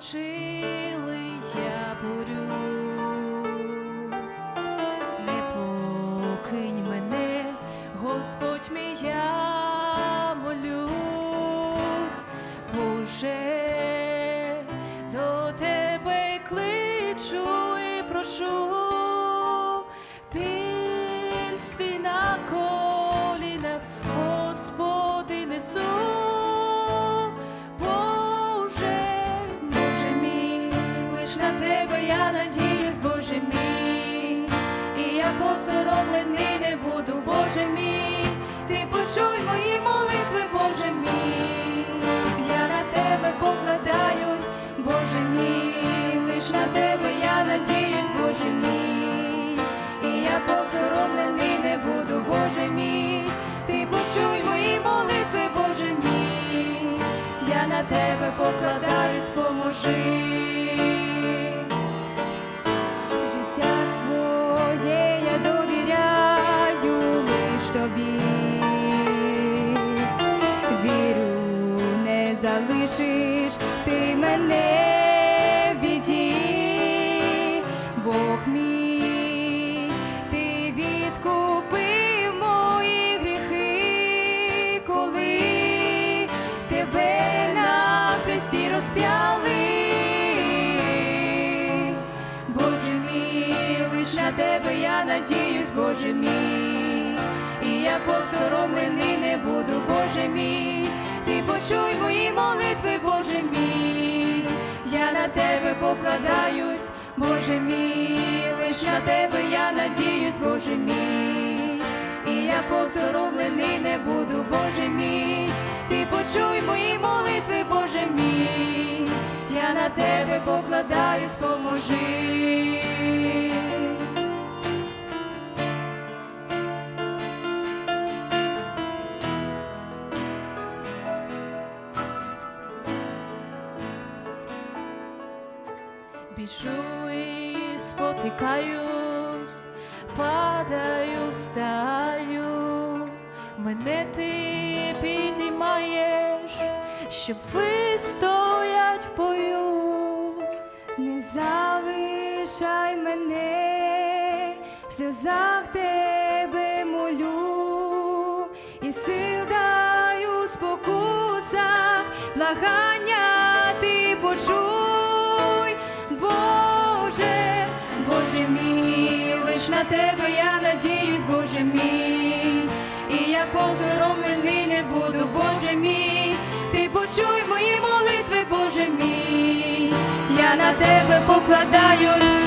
Страхи я борюсь. Не покинь мене, Господь мій, я молюсь, Боже, до тебе кличу і прошу, я надіюсь, Боже мій, і я посоромлений не буду, Боже мій, ти почуй мої молитви, Боже мій, я на тебе покладаюсь, Боже мій, лиш на тебе я надіюсь, Боже мій, і я посоромлений не буду, Боже мій, ти почуй мої молитви, Боже мій, я на тебе покладаюсь, поможи. Залишиш ти мене в біді, Бог мій, ти відкупив мої гріхи, коли тебе на хресті розп'яли. Боже мій, лиш на тебе я надіюсь, Боже мій, і я посоромлений не буду, Боже мій, на тебе покладаюсь, Боже мій, лиш на тебе я надіюсь, Боже мій, і я посоромлений не буду, Боже мій, ти почуй мої молитви, Боже мій, я на тебе покладаюсь, поможи. Біжу і спотикаюсь, падаю, стаю, мене ти підіймаєш, щоб вистоять в бою. Не залишай мене, в сльозах тебе молю, і сил тебе я надіюсь, Боже мій, і я посоромлений не буду, Боже мій, ти почуй мої молитви, Боже мій, я на тебе покладаюсь,